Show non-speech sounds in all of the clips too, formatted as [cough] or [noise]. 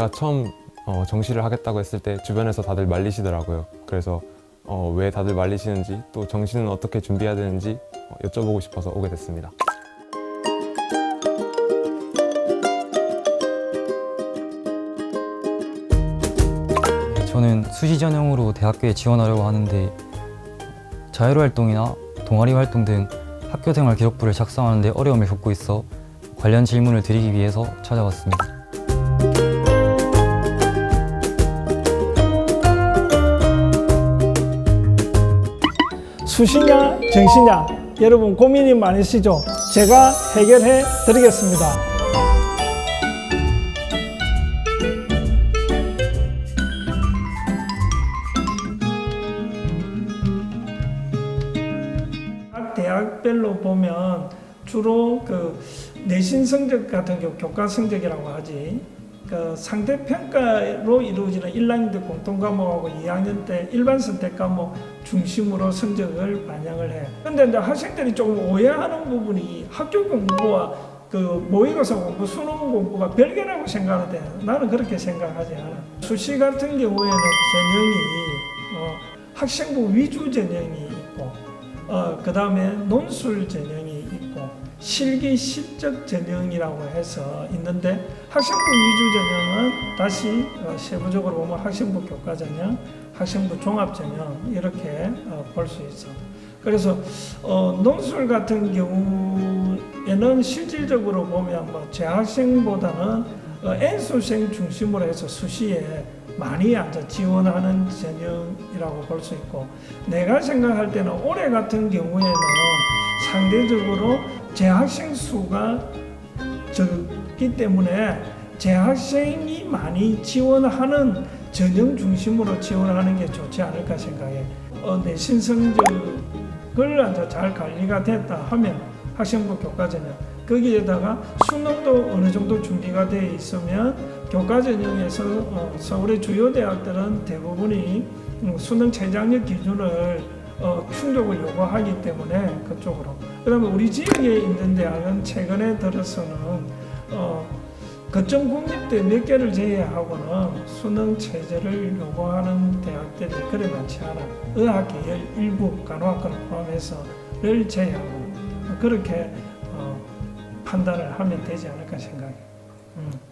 제가 처음 어, 정시를 하겠다고 했을 때 주변에서 다들 말리시더라고요. 그래서 어, 왜 다들 말리시는지 또 정시는 어떻게 준비해야 되는지 어, 여쭤보고 싶어서 오게 됐습니다. 저는 수시 전형으로 대학교에 지원하려고 하는데 자율 활동이나 동아리 활동 등 학교 생활 기록부를 작성하는데 어려움을 겪고 있어 관련 질문을 드리기 위해서 찾아왔습니다. 수시냐 정시냐 여러분 고민이 많으시죠? 제가 해결해 드리겠습니다. 각 대학별로 보면 주로 그 내신 성적 같은 경우 교과 성적이라고 하지 그 상대 평가로 이루어지는 1학년 때 공통 과목하고 2학년 때 일반 선택 과목 중심으로 성적을 반영을 해. 근데 이제 학생들이 조금 오해하는 부분이 학교 공부와 그 모의고사 공부, 수능 공부가 별개라고 생각하는데 나는 그렇게 생각하지 않아. 수시 같은 경우에는 전형이 어, 학생부 위주 전형이 있고 어, 그 다음에 논술 전형이 실기 실적 전형이라고 해서 있는데 학생부 위주 전형은 다시 어, 세부적으로 보면 학생부 교과 전형, 학생부 종합 전형 이렇게 어, 볼수 있어. 그래서 어, 논술 같은 경우에는 실질적으로 보면 뭐 재학생보다는 어, N수생 중심으로 해서 수시에 많이 앉아 지원하는 전형이라고 볼 수 있고 내가 생각할 때는 올해 같은 경우에는 상대적으로 재학생 수가 적기 때문에 재학생이 많이 지원하는 전형 중심으로 지원하는 게 좋지 않을까 생각해. 어, 내 신 성적을 이제 잘 관리가 됐다 하면 학생부 교과 전형 거기에다가 수능도 어느 정도 준비가 돼 있으면 교과 전형에서 어, 서울의 주요 대학들은 대부분이 음, 수능 최장력 기준을 어, 충족을 요구하기 때문에 그쪽으로. 그다음에 우리 지역에 있는 대학은 최근에 들어서는 어, 거점 국립대 몇 개를 제외하고는 수능 체제를 요구하는 대학들이 그리 많지 않아. 의학 계열 일부 간호학과를 포함해서를 제외하고 그렇게 어, 판단을 하면 되지 않을까 생각해. 음.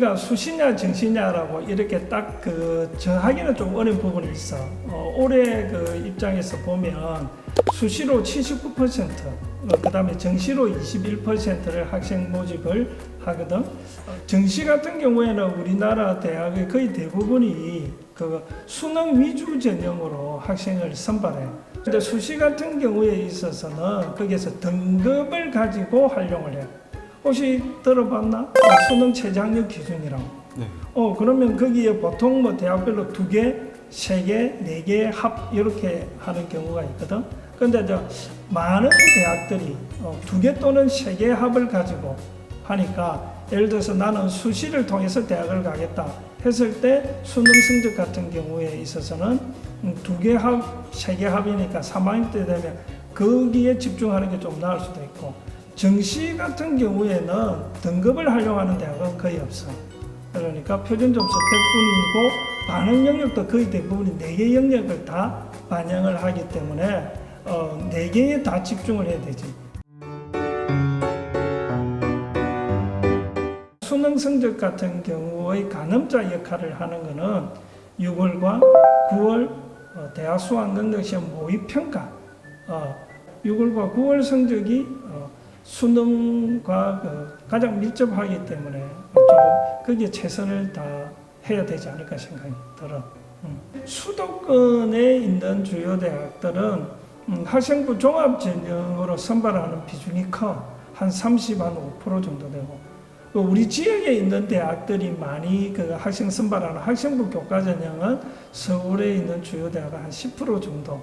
우리가 수시냐 정시냐라고 이렇게 딱 그 정하기는 좀 어려운 부분이 있어. 어, 올해 그 입장에서 보면 수시로 79%, 어, 그 다음에 정시로 21%를 학생 모집을 하거든. 어, 정시 같은 경우에는 우리나라 대학의 거의 대부분이 그 수능 위주 전형으로 학생을 선발해. 근데 수시 같은 경우에 있어서는 거기에서 등급을 가지고 활용을 해. 혹시 들어봤나? 어, 수능 최장력 기준이라고. 네. 어 그러면 거기에 보통 뭐 대학별로 두 개, 세 개, 네 개 합 이렇게 하는 경우가 있거든. 근데 저 많은 대학들이 어, 두개 또는 세 개 합을 가지고 하니까 예를 들어서 나는 수시를 통해서 대학을 가겠다 했을 때 수능 성적 같은 경우에 있어서는 음, 두개 합, 세 개 합이니까 3학년 때 되면 거기에 집중하는 게 좀 나을 수도 있고 정시 같은 경우에는 등급을 활용하는 대학은 거의 없어. 그러니까 표준 점수 100분이고 반응 영역도 거의 대부분이 4개 영역을 다 반영을 하기 때문에 어, 4개에 다 집중을 해야 되지. 수능 성적 같은 경우의 가늠자 역할을 하는 것은 6월과 9월 어, 대학 수학 능력 시험 모의 평가 어, 6월과 9월 성적이 어, 수능과 그 가장 밀접하기 때문에 조금 거기에 최선을 다 해야 되지 않을까 생각이 들어. 음. 수도권에 있는 주요 대학들은 음, 학생부 종합 전형으로 선발하는 비중이 커. 한 30, 한 5% 정도 되고. 그 우리 지역에 있는 대학들이 많이 그 학생 선발하는 학생부 교과 전형은 서울에 있는 주요 대학은 한10% 정도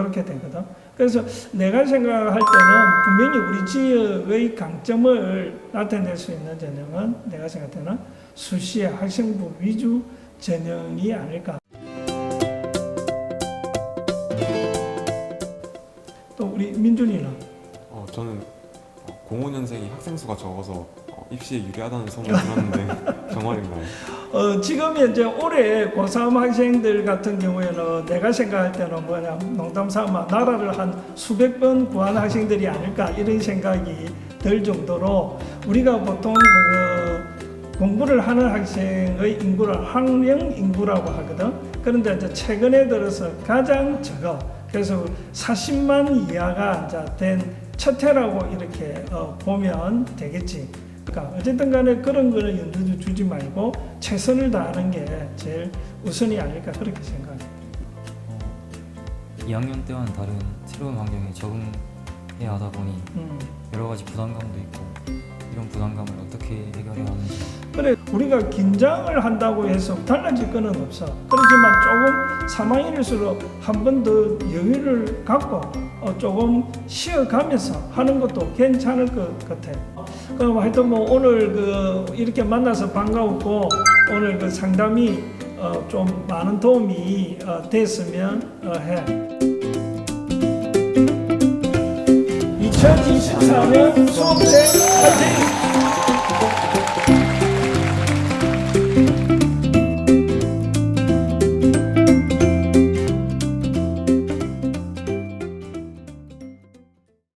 이렇게 되거든. 그래서 내가 생각할 때는 분명히 우리 지역의 강점을 나타낼 수 있는 전형은 내가 생각할 때는 수시의 학생부 위주 전형이 아닐까. 또 우리 민준이는 어, 저는 05년생이 학생 수가 적어서 어, 입시에 유리하다는 소문을 들었는데 [laughs] 정말인가요? 어, 지금 이제 올해 고3 학생들 같은 경우에는 내가 생각할 때는 뭐냐 농담 삼아 나라를 한 수백 번 구한 학생들이 아닐까 이런 생각이 들 정도로 우리가 보통 그 공부를 하는 학생의 인구를 학령 인구라고 하거든. 그런데 이제 최근에 들어서 가장 적어. 그래서 40만 이하가 이제 된 첫 해라고 이렇게 어, 보면 되겠지. 그러니까 어쨌든 간에 그런 거는 연두도 주지 말고 최선을 다하는 게 제일 우선이 아닐까 그렇게 생각해요. 어, 2학년 때와는 다른 새로운 환경에 적응해야 하다 보니 음. 여러 가지 부담감도 있고 이런 부담감을 어떻게 해결해야 하는지 그래 우리가 긴장을 한다고 해서 달라질 거는 없어. 그렇지만 조금 3학년일수록 한 번 더 여유를 갖고 어, 조금 쉬어가면서 하는 것도 괜찮을 것 같아. 그럼 하여튼 뭐 오늘 그 이렇게 만나서 반가웠고 오늘 그 상담이 어, 좀 많은 도움이 어, 됐으면 어, 해. 2024년 수험생 화이팅!